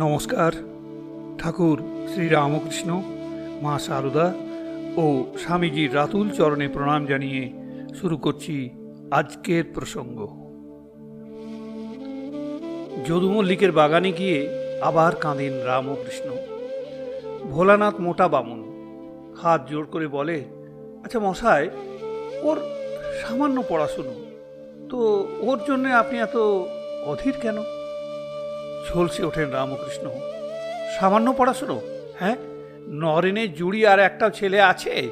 নমস্কার। ঠাকুর শ্রীরামকৃষ্ণ মা সারদা ও স্বামীজির রাতুল চরণে প্রণাম জানিয়ে শুরু করছি আজকের প্রসঙ্গ। যদু মল্লিকের বাগানে গিয়ে আবার কাঁদেন রামকৃষ্ণ। ভোলানাথ মোটা বামুন হাত জোর করে বলে আচ্ছা মশাই, ওর সামান্য পড়াশুনো, তো ওর জন্য আপনি এত অধীর কেন? ঝলসে ওঠেন রামকৃষ্ণ। সামান্য পড়াশুনো হ্যাঁ? নরেনের জুড়ি আর একটা ছেলে আছে।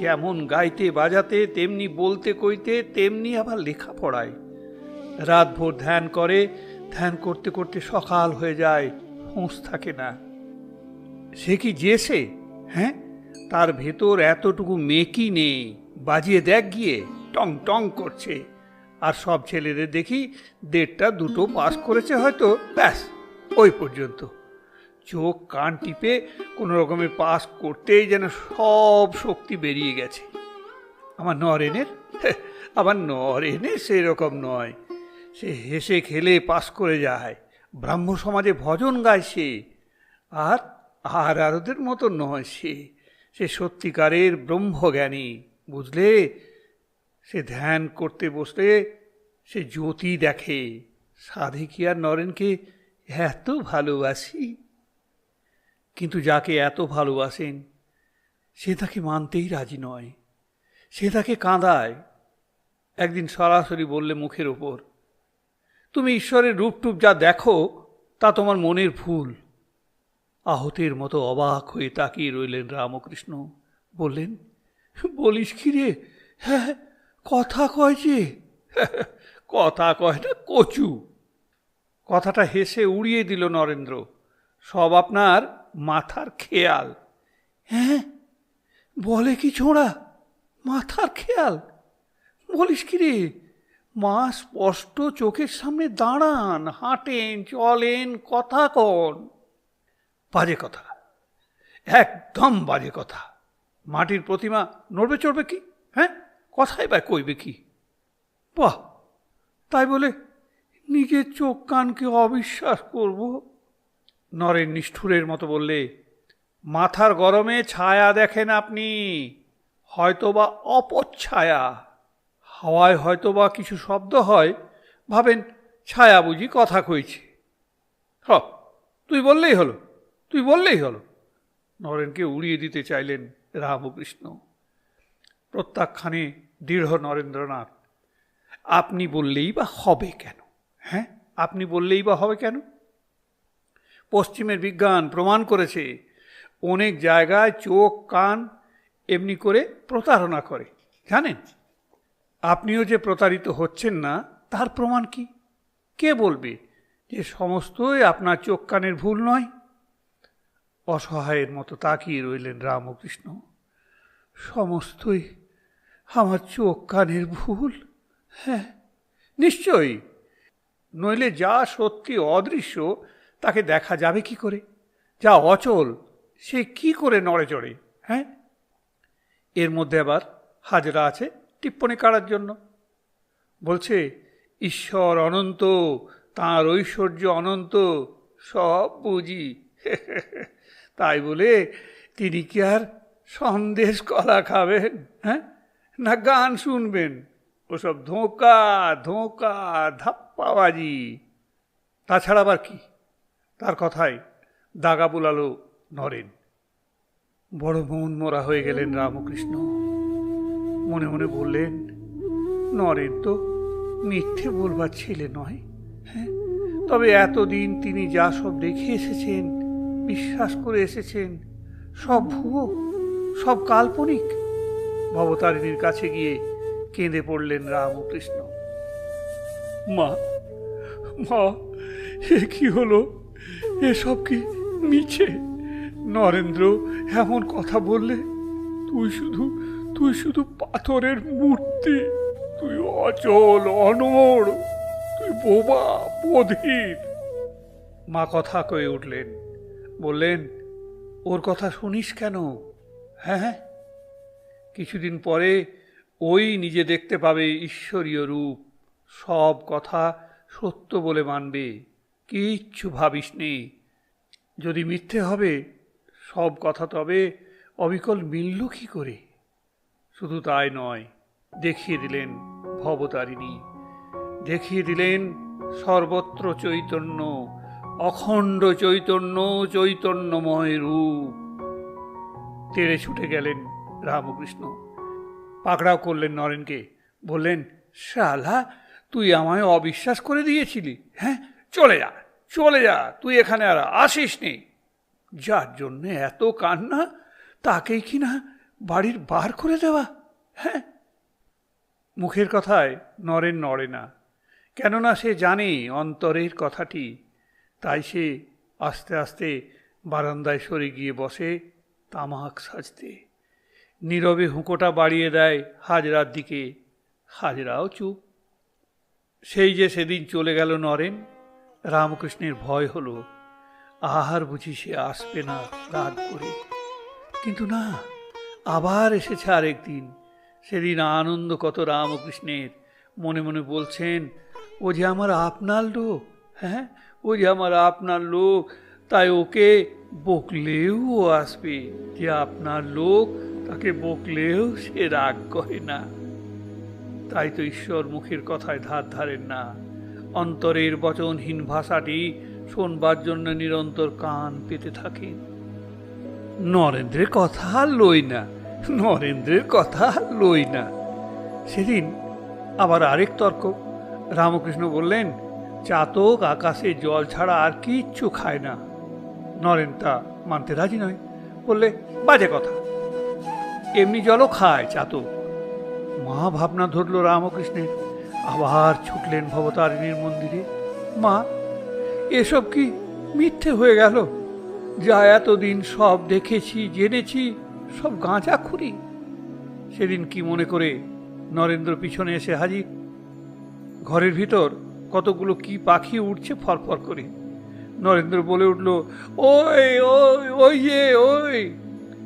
যেমন গাইতে বাজাতে, তেমনি বলতে কইতে, তেমনি আবার লেখা পড়ায় রাত ভোর ধ্যান করে, ধ্যান করতে করতে সকাল হয়ে যায়, হুঁশ থাকে না। সে কি যেছে হ্যাঁ? তার ভেতর এতটুকু মেকি নেই। বাজিয়ে দেখ গিয়ে, টং টং করছে। আর সব ছেলেদের দেখি দেড়টা দুটো পাস করেছে হয়তো। ব্যাস, ওই পর্যন্ত। চোখ কান টিপে কোনো রকমে পাস করতেই যেন সব শক্তি বেরিয়ে গেছে। আমার নরেনের? আমার নরেনের সেরকম নয়। সে হেসে খেলে পাস করে যায়। ব্রাহ্ম সমাজে ভজন গায় সে। আর আর আরদের মতো নয় সে। সে সত্যিকারের ব্রহ্মজ্ঞানী, বুঝলে? সে ধ্যান করতে বসলে সে জ্যোতি দেখে। সাধে আর নরেনকে এত ভালোবাসি? কিন্তু যাকে এত ভালোবাসেন, সে তাকে মানতেই রাজি নয়। সে তাকে কাঁদায়। একদিন সরাসরি বললে মুখের ওপর, তুমি ঈশ্বরের রূপটুপ যা দেখো, তা তোমার মনের ভুল আহতের মতো অবাক হয়ে তাকিয়ে রইলেন রামকৃষ্ণ। বললেন, বলিস কি রে? হ্যাঁ কথা কয় যে? কথা কয় না কচু। কথাটা হেসে উড়িয়ে দিল নরেন্দ্র। সব আপনার মাথার খেয়াল। হ্যাঁ? বলে কি ছোঁড়া? মাথার খেয়াল? বলিস কি রে? মা স্পষ্ট চোখের সামনে দাঁড়ান হাঁটেন চলেন কথা কন। বাজে কথা। একদম বাজে কথা। মাটির প্রতিমা নড়বে চড়বে কি? হ্যাঁ? কথাই বা কইবে কি? বাহ, তাই বলে নিজের চোখ কানকে অবিশ্বাস করব? নরেন নিষ্ঠুরের মতো বললে, মাথার গরমে ছায়া দেখেন আপনি, হয়তোবা অপচ্ছায়া হাওয়ায় হয়তোবা কিছু শব্দ হয়, ভাবেন ছায়া বুঝি কথা কইছে। হ, তুই বললেই হলো, তুই বললেই হলো। নরেনকে উড়িয়ে দিতে চাইলেন রামকৃষ্ণ। প্রত্যাখ্যানে দৃঢ় নরেন্দ্রনাথ, আপনি বললেই বা হবে কেন? হ্যাঁ আপনি বললেই বা হবে কেন? পশ্চিমের বিজ্ঞান প্রমাণ করেছে, অনেক জায়গায় চোখ, কান এমনি করে প্রতারণা করে, জানেন? আপনিও যে প্রতারিত হচ্ছেন না, তার প্রমাণ কি? কে বলবে যে সমস্তই আপনার চোখ, কানের ভুল নয়? অসহায়ের মতো তাকিয়ে রইলেন রামকৃষ্ণ। সমস্তই আমার চোখ কানের ভুল। হ্যাঁ নিশ্চয়ই। নইলে যা সত্যি অদৃশ্য, তাকে দেখা যাবে কি করে? যা অচল, সে কি করে নড়ে চড়ে? হ্যাঁ? এর মধ্যে আবার হাজরা আছে টিপ্পণী কাড়ার জন্য। বলছে, ঈশ্বর অনন্ত, তাঁর ঐশ্বর্য অনন্ত, সব বুঝি। তাই বলে তিনি কি আর সন্দেশ কলা খাবেন? হ্যাঁ? না গান শুনবেন। ওসব ধোঁকা ধোঁকা, ধাপ্পাবাজি। তাছাড়া আবার কি? তার কথায় দাগা বুলালো নরেন। বড় মন মরা হয়ে গেলেন রামকৃষ্ণ। মনে মনে বললেন, নরেন তো মিথ্যে বলবার ছেলে নয় হ্যাঁ? তবে এতদিন তিনি যা সব দেখে এসেছেন, বিশ্বাস করে এসেছেন, সব ভুয়ো, সব কাল্পনিক। ভবতারিণীর কাছে গিয়ে কেঁদে পড়লেন রামকৃষ্ণ। মা মা, এ কি হলো? এসব কি মিছে? নরেন্দ্র এমন কথা বললে, তুই শুধু তুই শুধু পাথরের মূর্তি, তুই অচল, অনড়, তুই বোবা, বধির। মা কথা কয়ে উঠলেন, বললেন, ওর কথা শুনিস কেন? হ্যাঁ হ্যাঁ। কিছুদিন পরে ওই নিজে দেখতে পাবে ঈশ্বরীয় রূপ। সব কথা সত্য বলে মানবে। কিচ্ছু ভাবিস নে। যদি মিথ্যে হবে, সব কথা তবে অবিকল মিলল কি করে? শুধু তাই নয়, দেখিয়ে দিলেন ভবতারিণী। দেখিয়ে দিলেন সর্বত্র চৈতন্য, অখণ্ড চৈতন্য, চৈতন্যময় রূপ। তেড়ে ছুটে গেলেন রামকৃষ্ণ। পাকড়াও করলেন নরেনকে, বললেন, শালা, তুই আমায় অবিশ্বাস করে দিয়েছিলি হ্যাঁ? চলে যা চলে যা, তুই এখানে আর আসিস নি। যার জন্য এত কান্না, তাকেই কি না বাড়ির বার করে দেওয়া হ্যাঁ? মুখের কথায় নরেন নড়ে না। কেননা সে জানে অন্তরের কথাটি, তাই সে আস্তে আস্তে বারান্দায় সরে গিয়ে বসে তামাক সাজতে। নীরবে হুঁকোটা বাড়িয়ে দেয় হাজরার দিকে। হাজরাও চুপ। সেই যে সেদিন চলে গেল নরেন, রামকৃষ্ণের ভয় হলো। আহার বুঝি সে আসবে না রাগ করে। কিন্তু না, আবার এসেছে আরেকদিন সেদিন আনন্দ কত রামকৃষ্ণের। মনে মনে বলছেন, ও যে আমার আপনার লোক। হ্যাঁ ও যে আমার আপনার লোক, তাই ওকে বকলেও আসবে। যে আপনার লোক তাকে বকলেও সে রাগ করে না। তাই তো ঈশ্বর মুখের কথায় ধার ধারেন না। অন্তরের বচনহীন ভাষাটি শোনবার জন্য নিরন্তর কান পেতে থাকেন। নরেন্দ্রের কথা লই না, নরেন্দ্রের কথা লই না। সেদিন আবার আরেক তর্ক। রামকৃষ্ণ বললেন, চাতক আকাশে জল ছাড়া আর কিচ্ছু খায় না। নরেন তা মানতে রাজি নয়। বললে, বাজে কথা। এমনি জলও খায় চাতক। মা ভাবনা ধরল রামকৃষ্ণের। আবার ছুটলেন ভবতারিণীর মন্দিরে। মা, এসব কি মিথ্যে হয়ে গেল? যা এতদিন সব দেখেছি, জেনেছি, সব গাঁজা খুরি। সেদিন কি মনে করে নরেন্দ্র পিছনে এসে হাজির? ঘরের ভিতর কতগুলো কি পাখি উঠছে ফরফর করে। নরেন্দ্র বলে উঠল, ওই ওই ওই যে, ওই!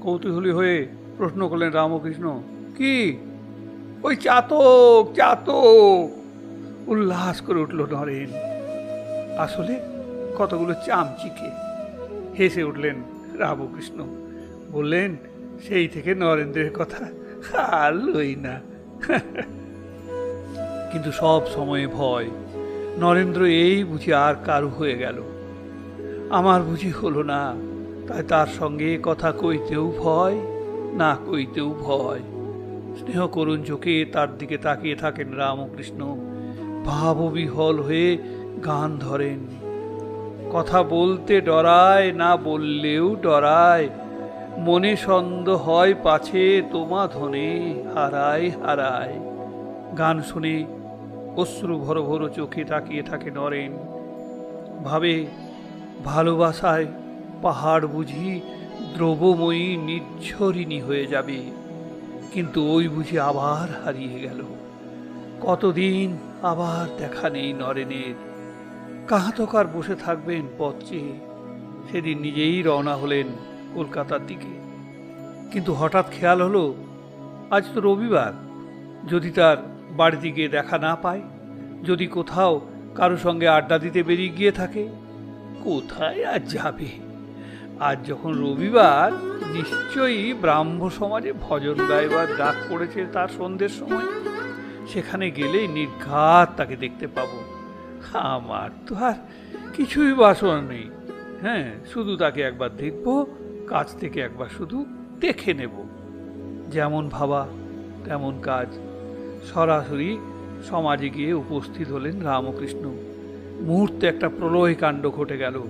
কৌতূহলী হয়ে প্রশ্ন করলেন রামকৃষ্ণ, কি? ওই চাতক চাতক। উল্লাস করে উঠল নরেন। আসলে কতগুলো চামচিকে হেসে উঠলেন রামকৃষ্ণ। বললেন, সেই থেকে নরেন্দ্রের কথা আর না। কিন্তু সব সময়ে ভয়। নরেন্দ্র এই বুঝি আর কারু হয়ে গেল। আমার বুঝি হলো না, তাই তার সঙ্গে কথা কইতেও ভয়? না কইতেও ভয়। স্নেহ করুণ চোখে তার দিকে তাকিয়ে থাকেন রামকৃষ্ণ। ভাববিহল হয়ে গান ধরেন। কথা বলতে ডরায়, না বললেও ডরায়। মনে সন্দ হয় পাছে তোমা ধনে, হারায় হারায়। গান শুনে অশ্রু ভর ভর চোখে তাকিয়ে থাকে নরেন। ভাবে ভালোবাসায় পাহাড় বুঝি দ্রবময়ী নির্ঝরিণী হয়ে যাবে। কিন্তু ওই বুঝি আবার হারিয়ে গেল। কতদিন আবার দেখা নেই নরেনের। কাহাতকার বসে থাকবেন পথ চেয়ে। সেদিন নিজেই রওনা হলেন কলকাতার দিকে। কিন্তু হঠাৎ খেয়াল হলো, আজ তো রবিবার। যদি তার বাড়িতে গিয়ে দেখা না পায়, যদি কোথাও কারও সঙ্গে আড্ডা দিতে বেরিয়ে গিয়ে থাকে, কোথায় আর যাবে? আজ যখন রবিবার, নিশ্চয়ই ব্রাহ্ম সমাজে ভজন গাইবার ডাক পড়েছে তার সন্ধ্যের সময়। সেখানে গেলেই নির্ঘাত তাকে দেখতে পাবো। আমার তো আর কিছুই বাসনা নেই। হ্যাঁ শুধু তাকে একবার দেখব কাছ থেকে একবার শুধু দেখে নেব। যেমন ভাবা, তেমন কাজ। সরাসরি সমাজে গিয়ে উপস্থিত হলেন রামকৃষ্ণ। মুহূর্তে একটা প্রলয় কাণ্ড ঘটে গেল।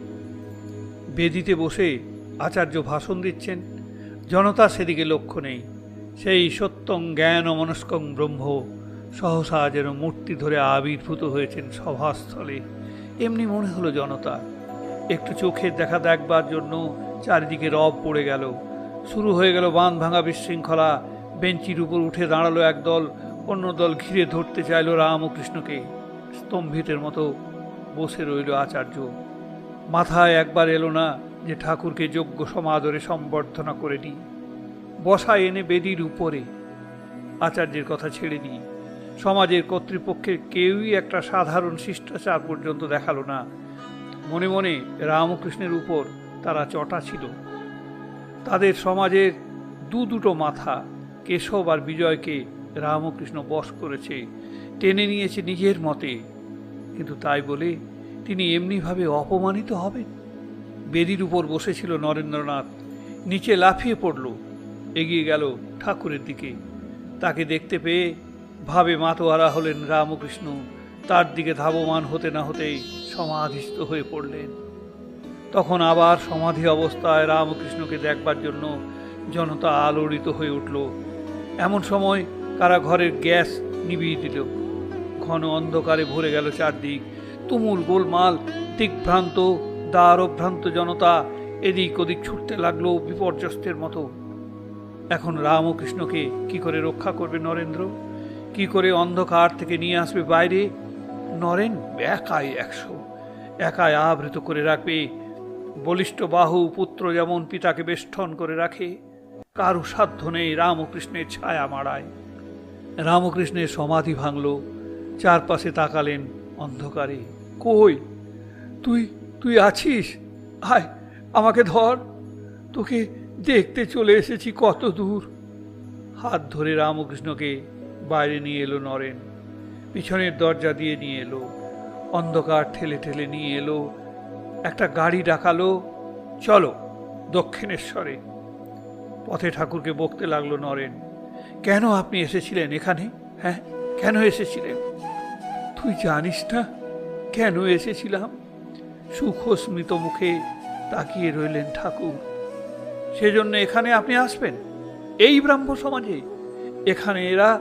বেদিতে বসে আচার্য ভাষণ দিচ্ছেন। জনতা সেদিকে লক্ষ্য নেই। সেই সত্যং জ্ঞান মনস্কং ব্রহ্ম, সহসা যেন মূর্তি ধরে আবির্ভূত হয়েছেন সভাস্থলে। এমনি মনে হলো জনতা। একটু চোখের দেখা দেখবার জন্য চারিদিকে রব পড়ে গেল। শুরু হয়ে গেল বাঁধ ভাঙা বিশৃঙ্খলা। বেঞ্চির উপর উঠে দাঁড়াল একদল, অন্য দল ঘিরে ধরতে চাইল রামকৃষ্ণকে। স্তম্ভিতের মতো বসে রইল আচার্য। মাথায় একবার এলো না যে ঠাকুরকে যোগ্য সমাদরে সম্বর্ধনা করে দিই বসা এনে বেদির উপরে। আচার্যের কথা ছেড়ে দিই। সমাজের কর্তৃপক্ষের কেউই একটা সাধারণ শিষ্টাচার পর্যন্ত দেখাল না। মনে মনে রামকৃষ্ণের উপর তারা চটা ছিল। তাদের সমাজের দু দুটো মাথা, কেশব আর বিজয়কে রামকৃষ্ণ বশ করেছে, টেনে নিয়েছে নিজের মতে। কিন্তু তাই বলে তিনি এমনিভাবে অপমানিত হবেন? বেদির উপর বসেছিল নরেন্দ্রনাথ, নিচে লাফিয়ে পড়ল, এগিয়ে গেল ঠাকুরের দিকে। তাকে দেখতে পেয়ে ভাবে মাতোয়ারা হলেন রামকৃষ্ণ, তার দিকে ধাবমান হতে না হতেই সমাধিস্থ হয়ে পড়লেন। তখন আবার সমাধি অবস্থায় রামকৃষ্ণকে দেখবার জন্য জনতা আলোড়িত হয়ে উঠল। এমন সময় কারা ঘরের গ্যাস নিভিয়ে দিল। ঘন অন্ধকারে ভরে গেল চারদিক। তুমুল গোলমাল দিকভ্রান্ত দ্বারভ্রান্ত জনতা এদিক ওদিক ছুটতে লাগল বিপর্যস্তের মতো। এখন রামকৃষ্ণকে কি করে রক্ষা করবে নরেন্দ্র? কি করে অন্ধকার থেকে নিয়ে আসবে বাইরে? নরেন একাই একশো, একাই আবৃত করে রাখবে। বলিষ্ঠ বাহু পুত্র যেমন পিতাকে বেষ্টন করে রাখে, কারু সাধ্য নেই রামকৃষ্ণের ছায়া মারায় রামকৃষ্ণের সমাধি ভাঙল, চারপাশে তাকালেন অন্ধকারে। কই? তুই তুই আছিস? আয়, আমাকে ধর। তোকে দেখতে চলে এসেছি কত দূর। হাত ধরে রামকৃষ্ণকে বাইরে নিয়ে এলো নরেন। পিছনের দরজা দিয়ে নিয়ে এলো। অন্ধকার ঠেলে ঠেলে নিয়ে এলো। একটা গাড়ি ডাকালো। চলো, দক্ষিণেশ্বরে। পথে ঠাকুরকে বকতে লাগল নরেন। কেন আপনি এসেছিলেন এখানে? হ্যাঁ কেন এসেছিলেন? তুই জানিস না কেন এসেছিলাম? সুখস্মিত মুখে তাকিয়ে রইলেন ঠাকুর। সেজন্য এখানে আপনি আসবেন। এই ব্রাহ্ম সমাজে এখানে এরা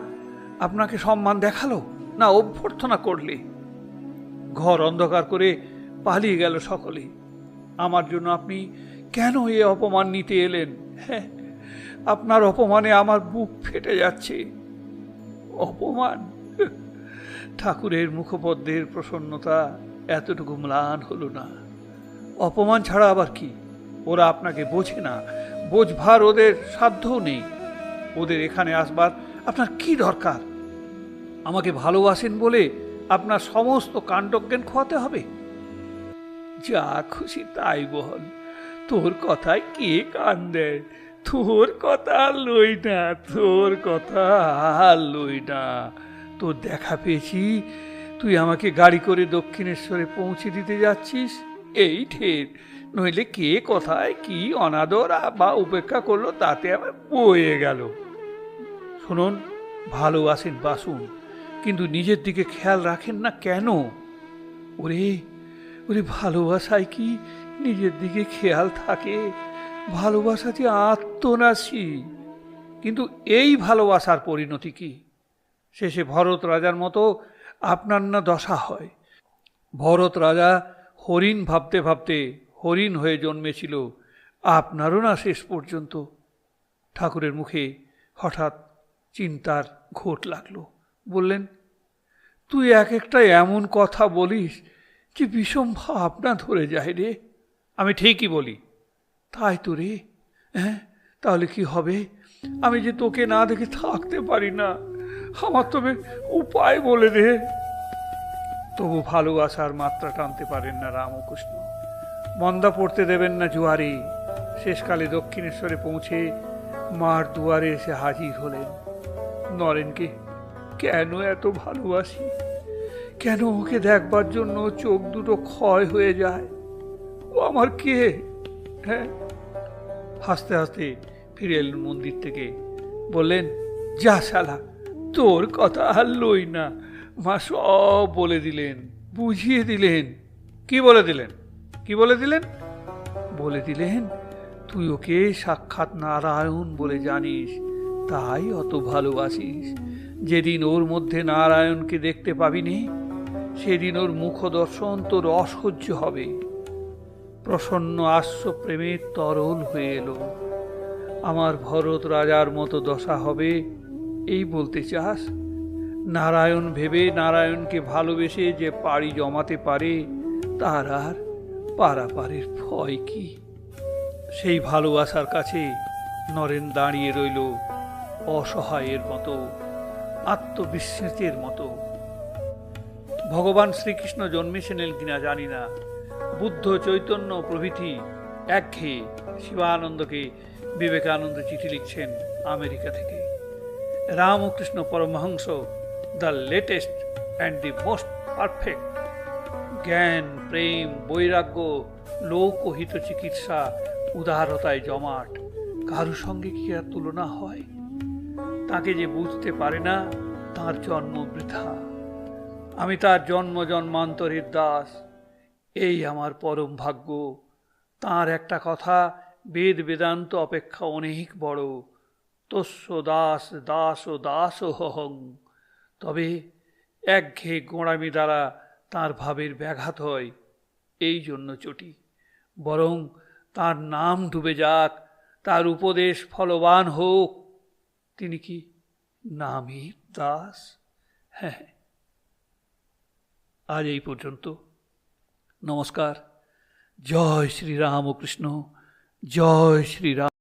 আপনাকে সম্মান দেখাল না অভ্যর্থনা করলে। ঘর অন্ধকার করে পালিয়ে গেল সকলে। আমার জন্য আপনি কেন এ অপমান নিতে এলেন? হ্যাঁ আপনার অপমানে আমার বুক ফেটে যাচ্ছে। অপমান? ঠাকুরের মুখপদ্মের প্রসন্নতা এতটুকু ম্লান হলো না। অপমান ছাড়া আবার কি? ওরা আপনাকে বোঝে না। বোঝবার ওদের সাধ্যও নেই। ওদের এখানে আসবার আপনার কি দরকার? আমাকে ভালোবাসেন বলে আপনার সমস্ত কাণ্ডজ্ঞান খোয়াতে হবে? যা খুশি তাই বল। তোর কথায় কে কান দেয়? তোর কথা লই না, তোর কথা লই না। তোর দেখা পেয়েছি। তুই আমাকে গাড়ি করে দক্ষিণেশ্বরে পৌঁছে দিতে যাচ্ছিস? এই ঠের নইলে কে কথায়, কি অনাদর বা উপেক্ষা করল তাতে আমার বয়ে গেল। শুনুন ভালোবাসেন বাসুন, কিন্তু নিজের দিকে খেয়াল রাখেন না কেন? ওরে ওরে ভালোবাসায় কি নিজের দিকে খেয়াল থাকে? ভালোবাসা যে আত্মনাশী। কিন্তু এই ভালোবাসার পরিণতি কি? শেষে ভরত রাজার মতো আপনার না দশা হয়। ভরত রাজা হরিণ ভাবতে ভাবতে হরিণ হয়ে জন্মেছিল। আপনারও না শেষ পর্যন্ত। ঠাকুরের মুখে হঠাৎ চিন্তার ঘোট লাগল। বললেন, তুই এক একটা এমন কথা বলিস যে বিষম ভাবনা ধরে যায় রে। আমি ঠিকই বলি। তাই তো রে। হ্যাঁ তাহলে কি হবে? আমি যে তোকে না দেখে থাকতে পারি না। আমার তবে উপায় বলে দে। তবু ভালোবাসার মাত্রা টানতে পারেন না রামকৃষ্ণ। মন্দা পড়তে দেবেন না জুয়ারে। শেষকালে দক্ষিণেশ্বরে পৌঁছে মার দুয়ারে এসে হাজির হলেন। নরেনকে, কেন এত ভালোবাসি? কেন ওকে দেখবার জন্য চোখ দুটো ক্ষয় হয়ে যায়? ও আমার কে? হ্যাঁ? হাসতে হাসতে ফিরে এলেন মন্দির থেকে। বললেন, যা শালা তোর কথা আর লই না। মা সব বলে দিলেন, বুঝিয়ে দিলেন। কি বলে দিলেন? কি বলে দিলেন? বলে দিলেন, তুই ওকে সাক্ষাৎ নারায়ণ বলে জানিস, তাই অত ভালোবাসিস। যেদিন ওর মধ্যে নারায়ণকে দেখতে পাবিনি, সেদিন ওর মুখ দর্শন তোর অসহ্য হবে। প্রসন্ন আশ্ব প্রেমের তরল হয়ে এলো। আমার ভরত রাজার মতো দশা হবে এই বলতে চাস? নারায়ণ ভেবে নারায়ণকে ভালোবেসে যে পাড়ি জমাতে পারে, তার আর পারাপারের ভয় কি? সেই ভালোবাসার কাছে নরেন দাঁড়িয়ে রইল অসহায়ের মতো আত্মবিস্মৃতির মতো। ভগবান শ্রীকৃষ্ণ জন্মেছিলেন কিনা জানি না। বুদ্ধ চৈতন্য প্রভৃতি একঘেয়ে শিবানন্দকে বিবেকানন্দ চিঠি লিখছেন আমেরিকা থেকে। Ramakrishna Paramahamsa the latest and the most perfect জ্ঞান, প্রেম, বৈরাগ্য, লোকহিত চিকিৎসা, উদারতায় জমাট। কারু সঙ্গে কি আর তুলনা হয়? তাকে যে বুঝতে পারে না, তার জন্ম বৃথা। আমি তার জন্ম জন্মান্তরের দাস। এই আমার পরম ভাগ্য। তার একটা কথা বেদ বেদান্ত অপেক্ষা অনেক বড়। তস্য দাস দাস ও দাস হহং। তবে একঘেয়ে গোঁড়ামি দ্বারা তার ভাবের ব্যাঘাত হয়, এই জন্য চটি। বরং তার নাম ডুবে যাক, তার উপদেশ ফলবান হোক। তিনি কি নামীর দাস? হ্যাঁ। আজ এই পর্যন্ত। নমস্কার। জয় শ্রীরামকৃষ্ণ। জয় শ্রীরাম